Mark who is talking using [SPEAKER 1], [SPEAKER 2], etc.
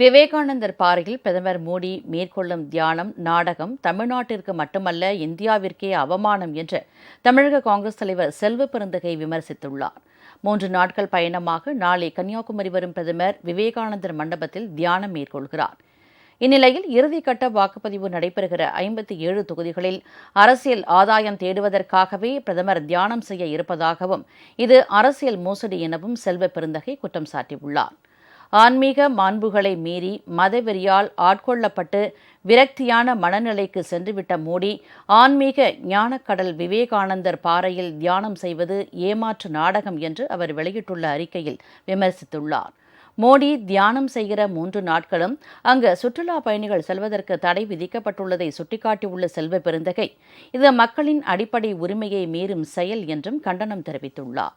[SPEAKER 1] விவேகானந்தர் பாறையில் பிரதமர் மோடி மேற்கொள்ளும் தியானம் நாடகம் தமிழ்நாட்டிற்கு மட்டுமல்ல இந்தியாவிற்கே அவமானம் என்று தமிழக காங்கிரஸ் தலைவர் செல்வ பெருந்தகை விமர்சித்துள்ளார். மூன்று நாட்கள் பயணமாக நாளை கன்னியாகுமரி வரும் பிரதமர் விவேகானந்தர் மண்டபத்தில் தியானம் மேற்கொள்கிறார். இந்நிலையில் இறுதிக்கட்ட வாக்குப்பதிவு நடைபெறுகிற ஐம்பத்தி ஏழு தொகுதிகளில் அரசியல் ஆதாயம் தேடுவதற்காகவே பிரதமர் தியானம் செய்ய இருப்பதாகவும் இது அரசியல் மோசடி எனவும் செல்வ பெருந்தகை குற்றம் சாட்டியுள்ளார். ஆன்மீக மாண்புகளை மீறி மதவெறியால் ஆட்கொள்ளப்பட்டு விரக்தியான மனநிலைக்கு சென்றுவிட்ட மோடி ஆன்மீக ஞானக்கடல் விவேகானந்தர் பாறையில் தியானம் செய்வது ஏமாற்று நாடகம் என்று அவர் வெளியிட்டுள்ள அறிக்கையில் விமர்சித்துள்ளார். மோடி தியானம் செய்கிற மூன்று நாட்களும் அங்கு சுற்றுலா பயணிகள் செல்வதற்கு தடை விதிக்கப்பட்டுள்ளதை சுட்டிக்காட்டியுள்ள செல்வ பெருந்தகை இது மக்களின் அடிப்படை உரிமையை மீறும் செயல் என்றும் கண்டனம் தெரிவித்துள்ளார்.